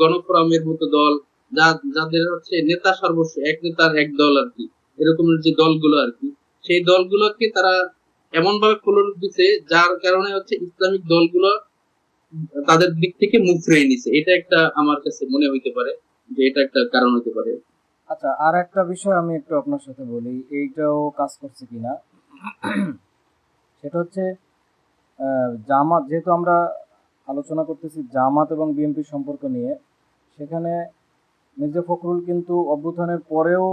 গণফোরামের মতো দল, যা, যাদের হচ্ছে নেতা সর্বস্ব, এক নেতার এক দল আর কি। এরকমের যে দলগুলো আর কি। সেই দলগুলোকে তারা এমন ভাবে ফলন দিচ্ছে যার কারণে হচ্ছে ইসলামিক দলগুলো তাদের দিক থেকে মুখ ফিরিয়ে নিছে। এটা একটা আমার কাছে মনে হইতে পারে যে এটা একটা কারণ হতে পারে। আচ্ছা আর একটা বিষয় আমি একটু আপনার সাথে বলি, এইটাও কাজ করছে কিনা? সেটা হচ্ছে জামাত, যেহেতু আমরা আলোচনা করতেছি জামাত এবং বিএনপি সম্পর্ক নিয়ে। সেখানে মির্জা ফখরুল কিন্তু অভ্যুত্থানের পরেও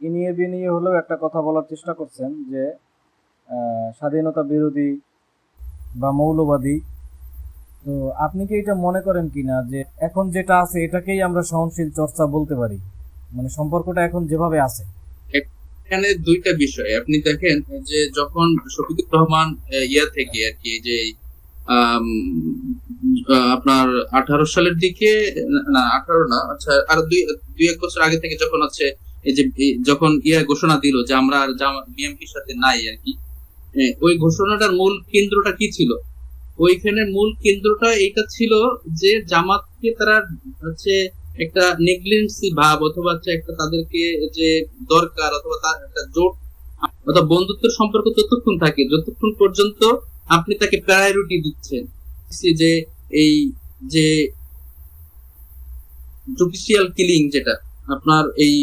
ইনিয়ে বিনিয়ে হলেও একটা কথা বলার চেষ্টা করছেন যে স্বাধীনতা বিরোধী বা মৌলবাদী। তো আপনি কি এটা মনে করেন কিনা যে এখন যেটা আছে এটাকেই আমরা সহনশীল চর্চা বলতে পারি? মানে সম্পর্কটা এখন যেভাবে আছে। এখানে দুইটা বিষয়। আপনি দেখেন যে যখন শফিকুর রহমান ইয়া থেকে আর কি যে আপনার আঠারো সালের দিকে, না আঠারো না আচ্ছা আর দুই দুই, এক বছর আগে থেকে যখন হচ্ছে, এই যে যখন ইয়া ঘোষণা দিল যে আমরা আর বিএনপির সাথে নাই আর কি ওই ঘোষণাটার মূল কেন্দ্রটা কি ছিল? ওইখানে মূল কেন্দ্রটা এটা ছিল যে জামাতকে তারা হচ্ছে একটা নেগলিজেন্সি ভাব অথবা হচ্ছে একটা তাদেরকে যে দরকার অথবা তার একটা জোট, অথবা বন্ধুত্বের সম্পর্ক ততক্ষণ থাকে, যতক্ষণ পর্যন্ত আপনি তাকে প্রায়োরিটি দিচ্ছেন। যে এই যে জুডিশিয়াল কিলিং যেটা, আপনার এই,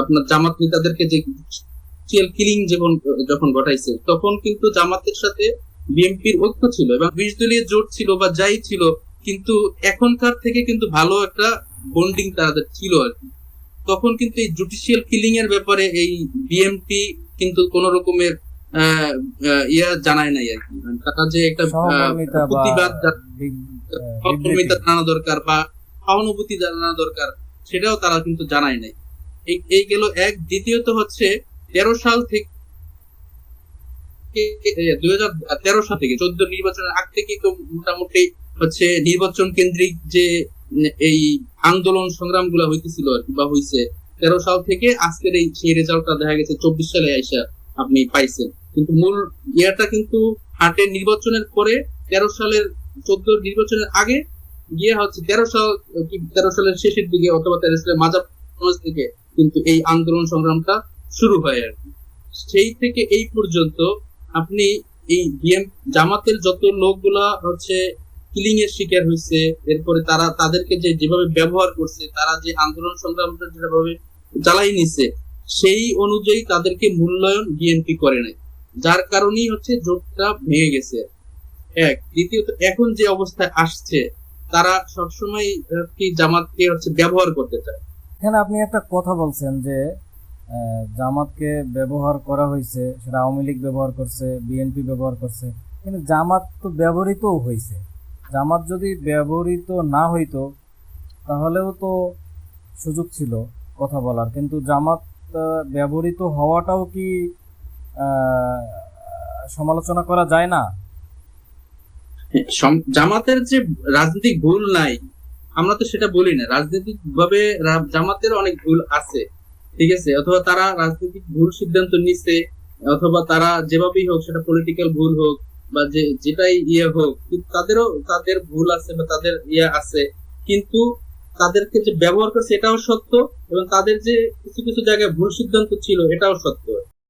আপনার জামাত নেতাদেরকে যে জুডিশিয়াল কিলিং যখন যখন ঘটাইছে, তখন কিন্তু জামাতের সাথে বিএনপির ঐক্য ছিল এবং বিশ দলীয় জোট ছিল বা যাই ছিল, কিন্তু এখনকার থেকে কিন্তু ভালো একটা বন্ডিং তাদের ছিল আর কি। তখন কিন্তু এই জুডিশিয়াল কিলিং এর ব্যাপারে এই বিএমপি কিন্তু কোন রকমের ইয়া জানায় নাই আর কি। তারা যে একটা প্রতিবাদ বিবৃতি। জানানো দরকার বা সহানুভূতি জানানো দরকার সেটাও তারা কিন্তু জানায় নাই। এই এই গেল এক। দ্বিতীয়ত হচ্ছে তেরো সাল থেকে দুই হাজার তেরো সাল থেকে চোদ্দ নির্বাচনের আগ থেকে তো মোটামুটি হচ্ছে নির্বাচন কেন্দ্রিক যে এই আন্দোলন সংগ্রামগুলা হইতেছিল আর কি বা হইছে তেরো সাল থেকে আজকের এই সেই রেজাল্টটা দেখা গেছে চব্বিশ সালে আইসা আপনি পাইছেন। কিন্তু মূল ইয়েটা কিন্তু হাটের নির্বাচনের পরে তেরো সালের চোদ্দ নির্বাচনের আগে গিয়ে হচ্ছে তেরো সাল, কি তেরো সালের শেষের দিকে অথবা তেরো সালের মাঝার থেকে কিন্তু এই আন্দোলন সংগ্রামটা শুরু হয় আর সেই থেকে এই পর্যন্ত আপনি এই বিএম জামাতের যত লোকগুলা হচ্ছে কিলিং এর শিকার হয়েছে এরপরে তারা, তাদেরকে যে যেভাবে ব্যবহার করছে, তারা যে আন্দোলন সংগ্রামটা যেভাবে চালাই নিছে, সেই অনুযায়ী তাদেরকে মূল্যায়ন বিএনপি করে নাই। যার কারণেই হচ্ছে জোটটা ভেঙে গেছে। এক। দ্বিতীয়ত, এখন যে অবস্থায় আসছে, তারা সবসময় কি জামাতকে হচ্ছে ব্যবহার করতে চায়। এখানে আপনি একটা কথা বলছেন যে জামাতকে ব্যবহার করা হয়েছে, সেটা আওয়ামী লীগ ব্যবহার করছে, বিএনপি ব্যবহার করছে, কিন্তু জামাত তো ব্যবহৃতও হয়েছে। জামাত যদি ব্যবহৃত না হইতো, তাহলেও তো সুযোগ ছিল কথা বলার, কিন্তু জামাত ব্যবহৃত হওয়াটাও কি সমালোচনা করা যায় না? জামাতের যে রাজনৈতিক ভুল নাই, আমরা তো সেটা বলি না। রাজনৈতিক ভাবে জামাতের অনেক ভুল আছে, ঠিক আছে? অথবা তারা রাজনৈতিক ভুল সিদ্ধান্ত নিচ্ছে অথবা তারা যেভাবেই হোক, সেটা পলিটিক্যাল ভুল হোক, বা যে যেটাই ইয়ে হোক, কিন্তু তাদেরও তাদের ভুল আছে বা তাদের ইয়ে আছে, কিন্তু তাদেরকে যে ব্যবহার করছে এটাও সত্য, এবং তাদের যে কিছু কিছু জায়গায় ভুল সিদ্ধান্ত ছিল, এটাও সত্য।